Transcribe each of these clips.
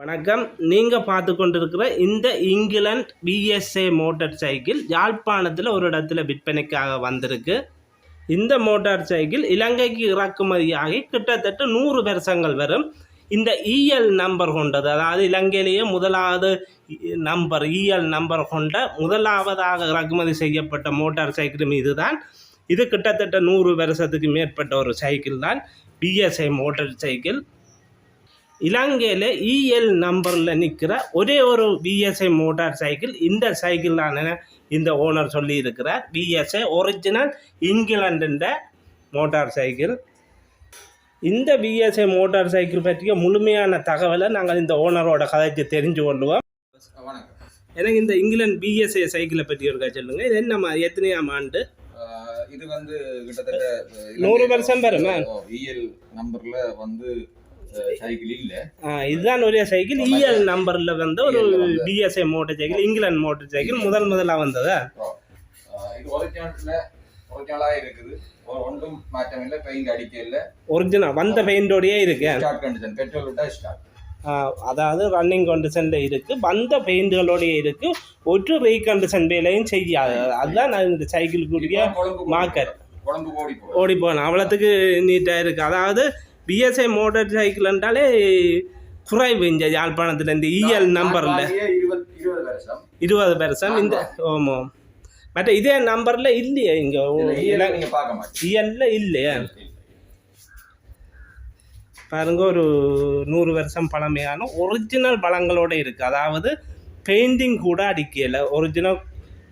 வணக்கம். நீங்கள் பார்த்து கொண்டிருக்கிற இந்த இங்கிலாந்து பிஎஸ்ஏ மோட்டார் சைக்கிள் யாழ்ப்பாணத்தில் ஒரு இடத்துல விற்பனைக்காக வந்திருக்கு. இந்த மோட்டார் சைக்கிள் இலங்கைக்கு இறக்குமதியாகி கிட்டத்தட்ட நூறு வருஷங்கள் வரும். இந்த இஎல் நம்பர் கொண்டது அதாவது இலங்கையிலேயே முதலாவது நம்பர் இஎல் நம்பர் கொண்ட முதலாவதாக இறக்குமதி செய்யப்பட்ட மோட்டார் சைக்கிளும் இதுதான். இது கிட்டத்தட்ட நூறு வருஷத்துக்கு மேற்பட்ட ஒரு சைக்கிள் தான் பிஎஸ்ஐ மோட்டார் சைக்கிள். இலங்கையில் இஎல் நம்பரில் நிற்கிற ஒரே ஒரு பிஎஸ்ஐ மோட்டார் சைக்கிள் இந்த சைக்கிள் தான் இந்த ஓனர் சொல்லியிருக்கிறார் பிஎஸ்ஐ ஒரிஜினல் இங்கிலாண்டுன்ற மோட்டார் சைக்கிள் இந்த பிஎஸ்ஐ மோட்டார் சைக்கிள் பற்றிய முழுமையான தகவலை நாங்கள் இந்த ஓனரோட கதைக்கு தெரிஞ்சு கொள்வோம். வணக்கம் எனக்கு இந்த இங்கிலாந்து பிஎஸ்ஐ சைக்கிளை பற்றி ஒரு சொல்லுங்கள் இது என்ன எத்தனையாம் ஆண்டு? இது வந்து கிட்டத்தட்ட நூறு வருஷம் பெறுமா? இஎல் நம்பர்ல வந்து சைக்கிள் இல்ல. இதுதான் ஒரே சைக்கிள். இஎல் நம்பரில் வந்த ஒரு. BSA motor cycle England motorcycle முதல் முதலாக வந்ததா? இது ஒரிஜினலா இருக்குது. ஒ- ஒன்றும் மாற்றம் இல்லை பெயிண்ட் அடிக்க இல்ல. ஒரிஜினல் வந்த பெயிண்டோடயே இருக்கு. ஸ்டார்ட் கண்டிஷன் பெட்ரோல் விட்டா ஸ்டார்ட் அதாவது ரன்னிங் கண்டிஷனில் இருக்குது வந்த பெயிண்டுகளோடய இருக்குது ஒரு ரீகண்டிஷன் வேலையும் செய்யாது. அதுதான் நான் இந்த. குழம்பு ஓடி போகும் ஓடி போகணும் அவ்வளோத்துக்கு நீட்டாக இருக்குது அதாவது பிஎஸ்ஐ மோட்டார் சைக்கிள்ன்றாலே குறைவு இந்த யாழ்ப்பாணத்தில் இந்த இஎல் நம்பரில் இருபது வருஷம். இந்த ஆமாம் மற்ற இதே நம்பரில் இல்லையே இங்கே. இஎல்ல இல்லையா. பாருங்க ஒரு நூறு வருஷம் பழமையான ஒரிஜினல் பழங்களோட இருக்குது அதாவது பெயிண்டிங் கூட அடிக்கல. ஒரிஜினல்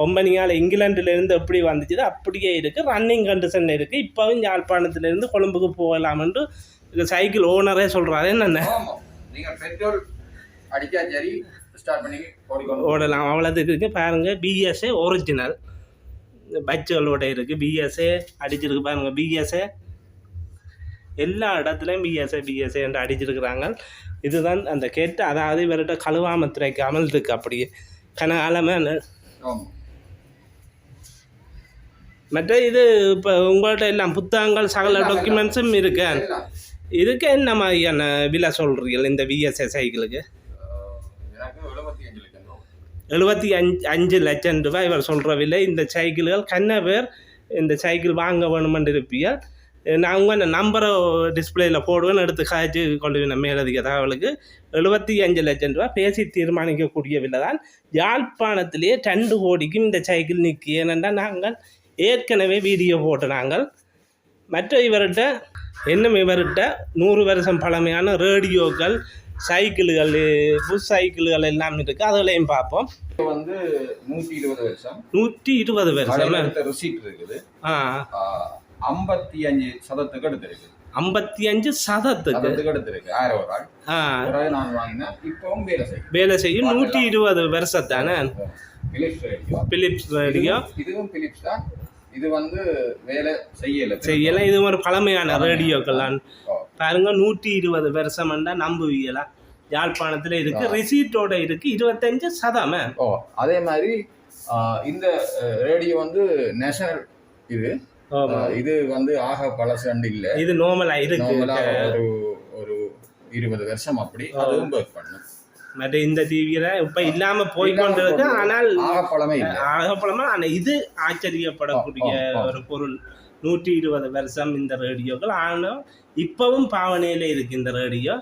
கொம்பனியால் இங்கிலாந்துலேருந்து எப்படி வந்துச்சுதோ அப்படியே இருக்குது ரன்னிங் கண்டிஷன் இருக்குது இப்போவும் யாழ்ப்பாணத்துலேருந்து கொழும்புக்கு போகலாம்னு இந்த சைக்கிள் ஓனரே சொல்கிறாரு என்னென்ன? ஓடலாம். அவ்வளோதுக்கு இருக்குது பாருங்கள் பிஎஸ்ஏ ஒரிஜினல் பச்சுகளோட இருக்குது பிஎஸ்ஏ அடிச்சிருக்கு பாருங்கள் பிஎஸ்ஏ எல்லா இடத்துலையும் பிஎஸ்ஏ பிஎஸ்ஏ என்று அடிச்சிருக்கிறாங்க. இதுதான் அந்த கெட்ட அதாவது இவர்கிட்ட கழுவாம திரைக்காமல் இருக்கு அப்படியே. கனகாலமாக ஆமா. மற்ற இது இப்போ உங்கள்கிட்ட எல்லாம் புத்தகங்கள் சகல டாக்குமெண்ட்ஸும் இருக்கு. இதுக்கு என்ன மாதிரியான விலை சொல்கிறீங்க இந்த பிஎஸ்ஏ சைக்கிளுக்கு எழுபத்தி அஞ்சு அஞ்சு லட்சம் ரூபாய் இவர் சொல்கிற விலை. இந்த சைக்கிள்கள் கண்ண பேர் இந்த சைக்கிள் வாங்க வேணுமென்று இருப்பீங்க நான் உங்கள் நம்பரை டிஸ்பிளேயில் போடுவேன்னு எடுத்து காய்ச்சி வந்தேன் மேலதிக தகவலுக்கு எழுபத்தி அஞ்சு லட்சம் ரூபாய் பேசி தீர்மானிக்கக்கூடிய விலை தான் யாழ்ப்பாணத்திலேயே ரெண்டு கோடிக்கும் இந்த சைக்கிள் நிற்கி ஏனென்றால் நாங்கள் ஏற்கனவே வீடியோ போட்டு நாங்கள். மற்ற இவர்கிட்ட இன்னும் இவர்கிட்ட நூறு வருஷம் பழமையான ரேடியோக்கள் சைக்கிள்கள் புஷ் சைக்கிள்கள் எல்லாம் இருக்குது அதுகளையும் பார்ப்போம். வந்து நூத்தி இருபது வருஷம். நூற்றி இருபது வருஷம் ரிசீட் இருக்குது. ஐம்பத்தி அஞ்சு சதத்துக்கு எடுத்திருக்கு. ஐம்பத்தி அஞ்சு சதத்துக்கு. எடுத்திருக்கு. ஆயிரம் ஒரு ஆள் நான் வாங்கினேன். இப்பவும் வேலை செய்யும். வேலை செய்யும். நூற்றி இருபது வருஷத்தானே பிலிப்ஸ் ரேடியோ பிலிப்ஸ் ரேடியோ இதுவும் பிலிப்ஸ் தான். இது வந்து வேலை செய்யல. செய்யலாம் இது ஒரு பழமையான ஓ. பாருங்க நூற்றி இருபது வருஷம்ண்டா நம்புவீங்களா யாழ்ப்பாணத்தில் இருக்கு ரிசீட்டோட இருக்கு இருபத்தஞ்சு சதமே. ஓ அதே மாதிரி இந்த ரேடியோ வந்து நேஷனல் இது. இது வந்து ஆக பழசண்டு இல்ல. இது நார்மலா இருக்கு. ஒரு ஒரு இருபது வருஷம் அப்படி. அதுவும் ஒர்க் பண்ணும் மற்ற இந்த டிவியில இப்ப இல்லாம போய்கொண்டிருக்கு ஆனால் ஆக பழமே இல்ல. ஆகப்படமா ஆனால் இது ஆச்சரியப்படக்கூடிய. ஒரு பொருள். நூற்றி இருபது வருஷம் இந்த ரேடியோக்கள். ஆனால் இப்பவும் பாவனையில் இருக்கு இந்த ரேடியோ.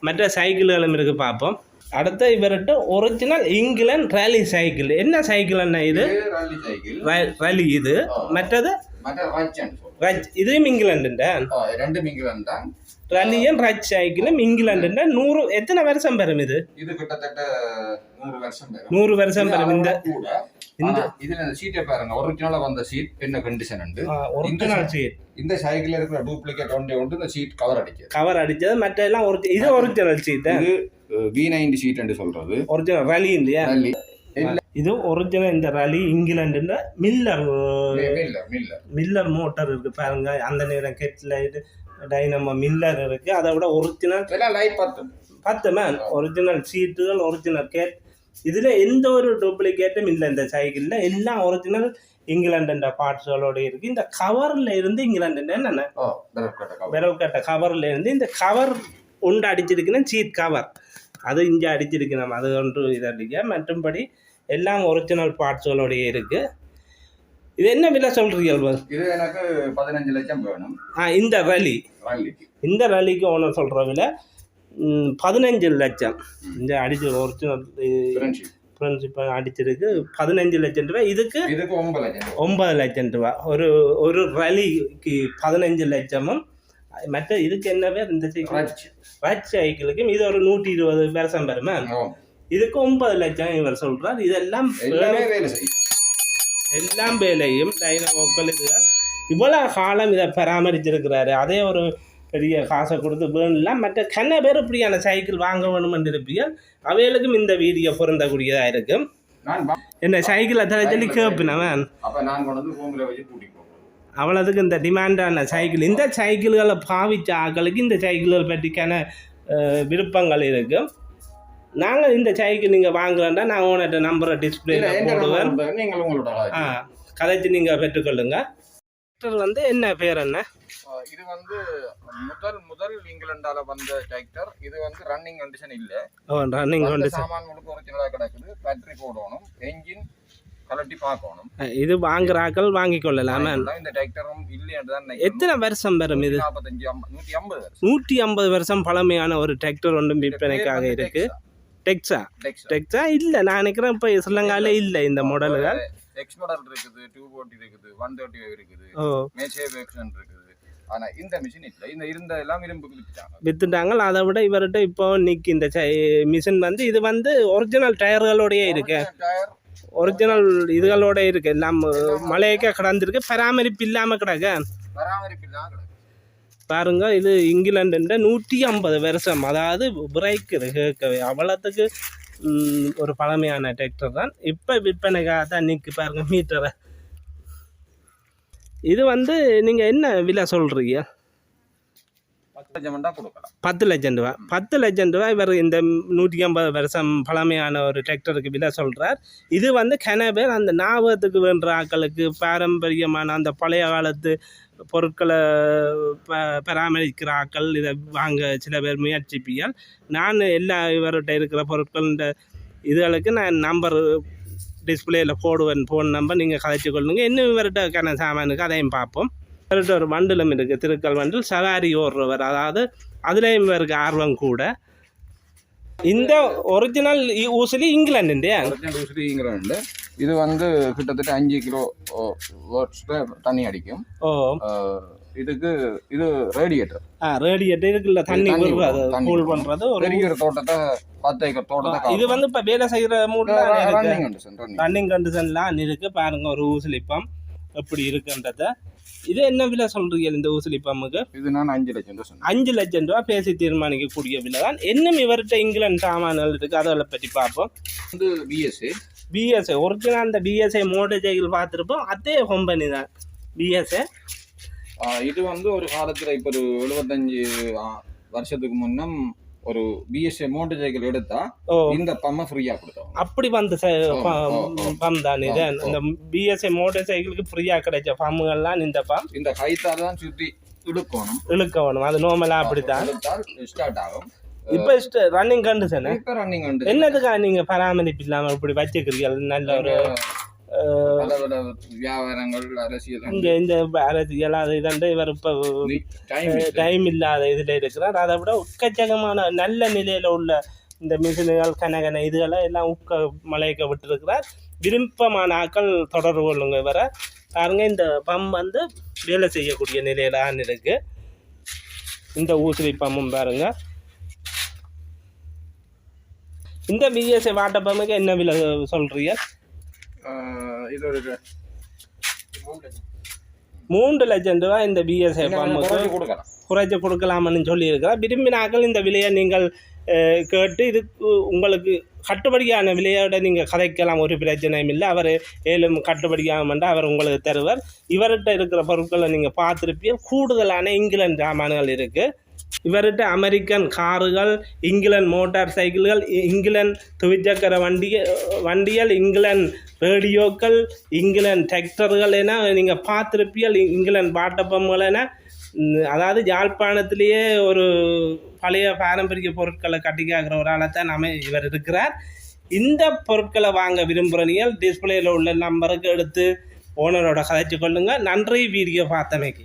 மற்ற சைக்கிள்களும் இருக்கு பார்ப்போம். அடுத்த இவர்கிட்ட ஒரிஜினல் இங்கிலாந்து ரேலி சைக்கிள் என்ன சைக்கிள்னா இது? இது சைக்கிள் ரேலி இது. மற்றது இதுவும் இங்கிலாண்டுண்ட ரெண்டும் இங்கிலாந்து தான் ரஜ் சைக்கிளும் இங்கிலாண்டுண்ட நூறு எத்தனை வருஷம் பெறும் இது இது கிட்டத்தட்ட நூறு வருஷம் பேரும் நூறு வருஷம் பெறும் இந்த இந்த- இதுல இந்த சீட்டை பாருங்க ஒரிஜினலா வந்த சீட் என்ன கண்டிஷன் உண்டு ஒரிஜினல் சீட் இந்த சைக்கிள்ல இருக்கிற டூப்ளிகேட் ஒன்றே ஒன்று இந்த சீட் கவர் அடிக்குது கவர் அடிச்சது மற்ற எல்லாம் இது ஒரிஜினல் சீட் இது வி நைன்டி சீட் என்று சொல்றது ஒரிஜினல் ரலி இல்லையா இது ஒரிஜினல் இந்த ரலி இங்கிலாண்டுல மில்லர் மில்லர் மோட்டார் இருக்கு பாருங்க. அந்த நேரம் கெட்ல இது டைனமோ மில்லர் இருக்கு. அதை விட ஒரிஜினல் லைட் பத்து பத்து மேன் ஒரிஜினல் சீட்டுகள் ஒரிஜினல் கேட் இதுல எந்த ஒரு டூப்ளிகேட்டும் இல்லை இந்த சைக்கிள்ல. எல்லாம் ஒரிஜினல் இங்கிலாண்டு பார்ட்ஸுகளோட இருக்கு. இந்த கவர்ல இருந்து இங்கிலாண்டு என்னென்ன விரல் கட்ட கவர்ல இருந்து இந்த கவர் உண்டு அடிச்சிருக்குன்னா சீட் கவர் அது இங்கே அடிச்சிருக்கு நம்ம அது ஒன்று இது அடிக்க. மற்றும்படி எல்லாம் ஒரிஜினல் பார்ட்ஸுகளோடய இருக்குது இது என்ன விலை சொல்கிறீங்க இது எனக்கு பதினஞ்சு லட்சம் வேணும். ஆ இந்த ரல்லிக்கு இந்த ரலிக்கு ஓனர் சொல்கிற விலை பதினஞ்சு லட்சம். இந்த அடிச்சு ஒரிஜினல் ஃப்ரெண்ட்ஷிப் அடிச்சிருக்கு. பதினஞ்சு லட்சம் ரூபாய். இதுக்கு இதுக்கு ஒன்பது லட்சம் ஒன்பது லட்சம் ரூபாய். ஒரு ஒரு ரலிக்கு பதினஞ்சு லட்சமும். மற்ற இதுக்கு என்ன பேர் இந்த சைக்கிள். ரச் சைக்கிளுக்கும் இது ஒரு நூற்றி இருபது வருஷம் வருமா ஓ, இதுக்கு ஒன்பது லட்சம் இவர் சொல்றார். இதெல்லாம் எல்லாமே வேலையும் டைனமோக்கள் இதுதான் இவ்வளவு காலம் இதை பராமரிச்சிருக்கிறாரு. அதே ஒரு பெரிய காசை கொடுத்து வேணும்லாம் மற்ற கண்ண பேர் இப்படியான சைக்கிள் வாங்க வேணுமென்று இருப்பீர்கள் அவைகளுக்கும் இந்த வீடியோ பொருந்தக்கூடியதாக இருக்கும். என்ன சைக்கிளை தலை சொல்லி கேட்பினவன் அப்ப நான் கொண்டு வந்து ரூம்ல வச்சு கூட்டிட்டு போறேன் அவ்வளோதுக்கு இந்த டிமாண்டான சைக்கிள் இந்த சைக்கிள்களை பாவிச்ச ஆட்களுக்கு இந்த சைக்கிள்கள் பற்றிக்கான விருப்பங்கள் இருக்கும். நாங்கள் இந்த சைக்கிள் நீங்கள் வாங்குறேன்டா நான் உனட்ட நம்பரை டிஸ்பிளேல போடுவேன். நீங்கள் உங்களோட ஆ கதைச்சு நீங்கள் பெற்றுக்கொள்ளுங்க. டிராக்டர் வந்து என்ன பேர் என்ன? இது வந்து முதல் முதல் இங்கிலாண்டால வந்த டிராக்டர் இது வந்து ரன்னிங் கண்டிஷன் இல்ல. ஓ ரன்னிங் வந்த கொண்டு சாமான் முழுக்க ஒரிஜினலா கிடக்குது. பேட்டரி போடணும் என்ஜின் கலட்டி பார்க்கணும். இது வாங்குற ஆக்கள் வாங்கிக் கொள்ளலாமே. இந்த டிராக்டரும் நினைக்கிறேன். எத்தனை வருஷம் வரும் இது? நாற்பத்தஞ்சு ஐம்பது நூத்தி ஐம்பது வருஷம். நூற்றி ஐம்பது வருஷம் பழமையான ஒரு டிராக்டர் ஒன்றும் விற்பனைக்காக இருக்கு. டெக்ஸா. டெக்ஸா இல்லை. நான் நினைக்கிறேன் இப்போ ஸ்ரீலங்காவில் இல்லை இந்த மாடல்கள் எக்ஸ் மாடல் இருக்குது டூ போர்ட்டி இருக்குது ஒன் தேர்ட்டி இருக்குது. மேச்சே வேக்ஷன் இருக்குது. ஆனா இந்த மிஷின் இல்ல. இந்த இருந்த எல்லாம் இரும்பு வித்துட்டாங்க வித்துட்டாங்க. அதை விட இவர்கிட்ட இப்போ நிற்கி இந்த மிஷின் வந்து இது வந்து ஒரிஜினல் டயர்களோடயே இருக்கு. ஒரிஜினல் இதுகளோட இருக்கு. எல்லாம் மழையக்க கடந்திருக்கு. பராமரிப்பு இல்லாமல் கிடக்க. பராமரிப்பு இல்லாம கிடக்கு. பாருங்க இது இங்கிலாண்டு நூற்றி ஐம்பது வருஷம். அதாவது பிரேக்குது கேட்கவே. அவ்வளோத்துக்கு ஒரு பழமையான டிராக்டர் தான். இப்போ விற்பனைக்காக தான் நிற்கு பாருங்க மீட்டரை இது வந்து நீங்கள் என்ன விலை சொல்கிறீங்க பத்து லட்சம் ரூபா. பத்து லட்சம் ரூபா இவர் இந்த நூற்றி ஐம்பது வருஷம் பழமையான ஒரு டிராக்டருக்கு விலை சொல்கிறார் இது வந்து கன பேர் அந்த ஞாபகத்துக்கு வேண்ட ஆட்களுக்கு பாரம்பரியமான அந்த பழைய காலத்து பொருட்களை ப பராமரிக்கிற ஆட்கள் இதை வாங்க சில பேர் முயற்சிப்பியால் நான் எல்லா இவர்கிட்ட இருக்கிற பொருட்கள் இந்த இதுகளுக்கு நான் நம்பர் டிஸ்பிளேயில் போடுவேன். ஃபோன் நம்பர் நீங்கள் கதைச்சு கொள்ளுங்கள் இன்னும் இவர்கிட்டக்கான சாமானுக்கு அதையும் பார்ப்போம். இவர்கிட்ட ஒரு வண்டிலும் இருக்குது திருக்கல் வண்டில் சவாரி ஓடுறவர். அதாவது அதுலேயும் இவருக்கு ஆர்வம் கூட. இந்த ஒரிஜினல் ஊசலி இங்கிலாண்டு ஊசலி ஊசிங்கிறவங்க இது வந்து கிட்டத்தட்ட அஞ்சு கிலோ வாட்ஸ்ல தண்ணி அடிக்கும். ஓ. இதுக்கு இது ரேடியேட்டர் ஆ ரேடியேட்டர் இதுக்குள்ள தண்ணி கூல் ஒரு பெரிய தோட்டத்தை பத்து ஏக்கர் தோட்டத்தை இது வந்து இப்போ வேலை இருக்கு. ரன்னிங் கண்டிஷன் ரன்னிங் ரன்னிங் கண்டிஷன்லாம் இருக்கு. பாருங்க ஒரு ஊசலி பம்ப் எப்படி இருக்குன்றத. இது என்ன விலை சொல்றீங்க இந்த ஊசலி பம்புக்கு இது நான் அஞ்சு லட்சம் ரூபா அஞ்சு லட்சம் ரூபா பேசி தீர்மானிக்கக்கூடிய விலை தான் இன்னும் இவர்கிட்ட இங்கிலாந்து சாமான்கள் இருக்கு அதை பற்றி பார்ப்போம். வந்து பிஎஸ்சி பிஎஸ்ஐ ஒரிஜினல் அந்த பிஎஸ்ஐ மோட்டர் சைக்கிள் பார்த்துருப்போம் அதே கம்பெனி தான். பிஎஸ்ஐ இது வந்து ஒரு காலத்துல இப்ப ஒரு எழுபத்தஞ்சு வருஷத்துக்கு முன்னம் ஒரு பிஎஸ்சி மோட்டர் சைக்கிள் எடுத்தா இந்த பம்மை ஃப்ரீயா கொடுத்தோம் அப்படி வந்த. பம் தான் இது. இந்த பிஎஸ்ஐ மோட்டர் சைக்கிளுக்கு ஃப்ரீயாக கிடைச்ச பம்முகள்லாம் இந்த பம். இந்த கைத்தால தான் சுத்தி இழுக்கணும். இழுக்க வேணும் அது நார்மலாக அப்படித்தான். ஸ்டார்ட் ஆகும். இப்போ ரன்னிங் கண்டிஷனு இப்ப ரன்னிங் வந்து என்னதுக்கா நீங்க பராமரிப்பு இல்லாம இப்படி வச்சுக்கிறீங்க நல்ல ஒரு வியாபாரங்கள் அரசியல் இங்க இந்த அரசியல் அது இதண்டு இவர் இப்போ டைம் இல்லாத இதுல இருக்கிறார். அதை விட உக்கச்சகமான நல்ல நிலையில உள்ள இந்த மிஷின்கள் கனகன இதுகளை எல்லாம் உக்க மலையக்க விட்டுருக்கிறார். விருப்பமான ஆட்கள் தொடர்பு கொள்ளுங்க இவரை. பாருங்க இந்த பம் வந்து வேலை செய்யக்கூடிய நிலையில இருக்கு இந்த ஊசிலி பம்பும் பாருங்க. இந்த பிஎஸ்ஐ வாட்டர் பம்புக்கு என்ன விலை சொல்றீங்க? இது ஒரு மூன்று லட்சம். ரூபாய் இந்த பிஎஸ்ஐ பம்புக்கு குறைச்சு கொடுக்கலாம். குறைச்சி கொடுக்கலாம்னு சொல்லியிருக்கிறார் விரும்பினாக்கள் இந்த விலையை நீங்கள் கேட்டு இதுக்கு உங்களுக்கு கட்டுப்படியான விலையோட நீங்கள் கதைக்கலாம் ஒரு பிரச்சனையும் இல்லை. அவர் ஏழும் கட்டுப்படியாமண்டா அவர் உங்களுக்கு தருவார். இவர்கிட்ட இருக்கிற பொருட்களை நீங்கள் பார்த்துருப்பீங்க கூடுதலான இங்கிலாந்து சாமான்கள் இருக்குது இவர்கிட்ட அமெரிக்கன் காருகள் இங்கிலாந்து மோட்டார் சைக்கிள்கள் இ- இங்கிலாந்து துவிச்சக்கர வண்டிய வண்டிகள் இங்கிலாந்து ரேடியோக்கள் இங்கிலாந்து டிராக்டர்கள் என நீங்கள் பார்த்துருப்பீர்கள். இங்கிலாந்து பாட்டப்பம்கள் என. அதாவது யாழ்ப்பாணத்திலேயே ஒரு பழைய பாரம்பரிய பொருட்களை கட்டிக்காகிற ஒரு ஆளை தான் நம்ம இவர் இருக்கிறார். இந்த பொருட்களை வாங்க விரும்புகிற நீங்கள் டிஸ்பிளேயில் உள்ள நம்பருக்கு எடுத்து ஓனரோட கதைச்சு கொள்ளுங்கள் நன்றி வீடியோ பார்த்தமைக்கு.